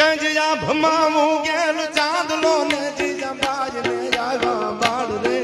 કે જીજા ભમાવું ગેલ ચાંદલો ને જીજા બાજ ને આવ્યા બાળ રે.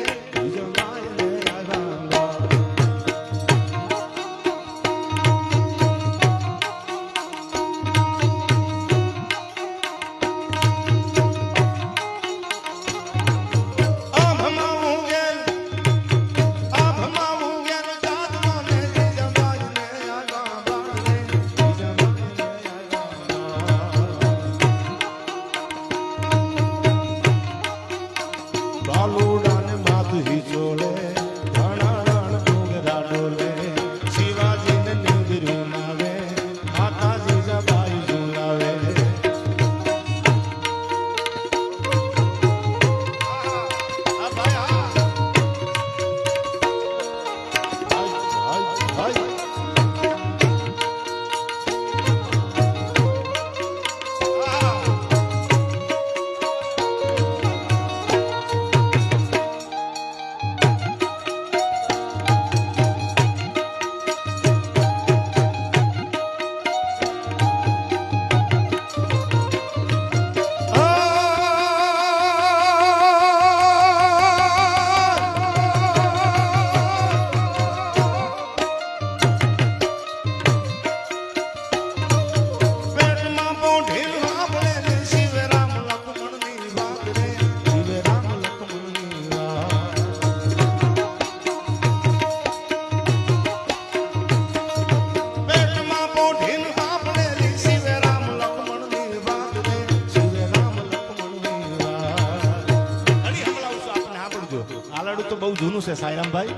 બહુ જૂનું છે સાયરામભાઈ.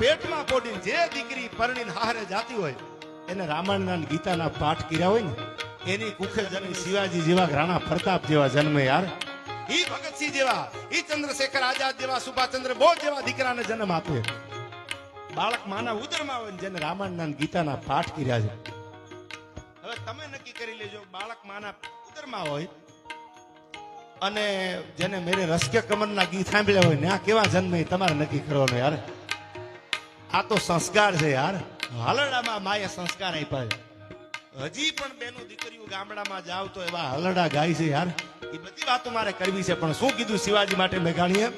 પેટમાં પોઢીને જે દીકરી પરણીને હારે જાતી હોય, એને રામાયણના ગીતાના પાઠ કર્યા હોય ને, એની કુખે જન્મી શિવાજી જેવા રાણા પ્રતાપ જેવા જન્મે યાર. ઈ ભગતસિંહ જેવા, ઈ ચંદ્રશેખર આઝાદ જેવા, સુભાષચંદ્ર બોઝ જેવા દીકરાને જન્મ આપે. બાળક માના ઉદરમાં ને, જેને રામાયણના ગીતાના પાઠ કર્યા છે. હવે તમે નક્કી કરી લેજો, બાળક માના ઉદરમાં હોય અને જેને મેરે રસકે કમરના ગીત સાંભળ્યા હોય ને, આ કેવા જન્મ તમારે નક્કી કરવાનો યાર. આ તો સંસ્કાર છે યાર. હાલડામાં માએ સંસ્કાર આપ્યા છે. હજી પણ બેનો દીકરીઓ ગામડામાં જાવ તો એવા હલડા ગાય છે યાર. એ બધી વાતો મારે કરવી છે, પણ શું કીધું શિવાજી માટે મેઘાણીએ?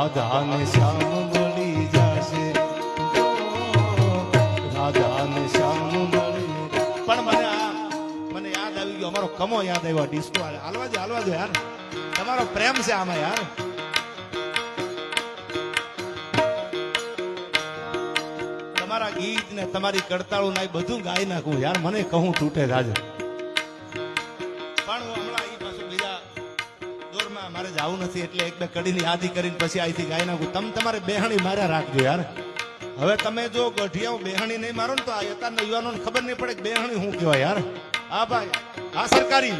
રાધા ને શ્યામ મળી જશે. રાધા શ્યામ મળી પણ મને આ, મને યાદ આવી ગયો, અમારો કમો યાદ આવ્યો ડિસ્કો હાલવા દો હાલવા દો યાર. તમારો પ્રેમ છે આમાં યાર. તમારા ગીત ને તમારી કડતાળું ના બધું ગાઈ નાખું. યાર, મને કહું, તૂટે જ જવું નથી એટલે એક બે કડીની યાદી કરીને પછી અહીંથી ગાઈ નાખું તમે તમારે બેહણી માર્યા રાખજો યાર. હવે તમે જો ગઢિયા બેહણી નહીં મારો ને તો આ યુવાનોને ખબર નહીં પડે કે બેહણી શું કહેવાય યાર. હા ભાઈ આ સરકારી.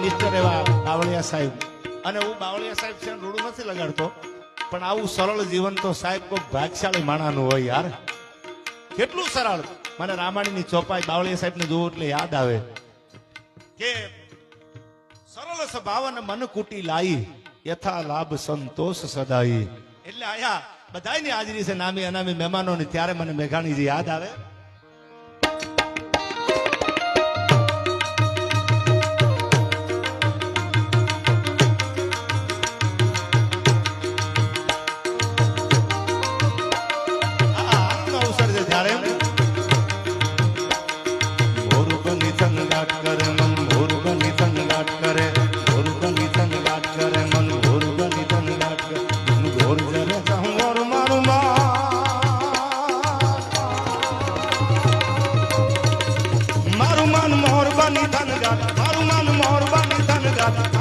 આપણા મિનિસ્ટર એવા બાવળિયા સાહેબ. અને હું બાવળિયા સાહેબ છે રૂડું નથી લગાડતો, પણ આવું સરળ જીવન તો સાહેબ કોઈ ભાગશાળી માણાનું હોય યાર. કેટલું સરળ? મને રામાણીની ચોપાઈ બાવળિયા સાહેબને જોવું એટલે યાદ આવે. કે સરળ સ્વભાવ અને મન કુટી લાઈ, યથા લાભ સંતોષ સદાઈ. એટલે આયા બધાની હાજરી છે નામી અનામી મહેમાનોની, ત્યારે મને મેઘાણીજી યાદ આવે. મારું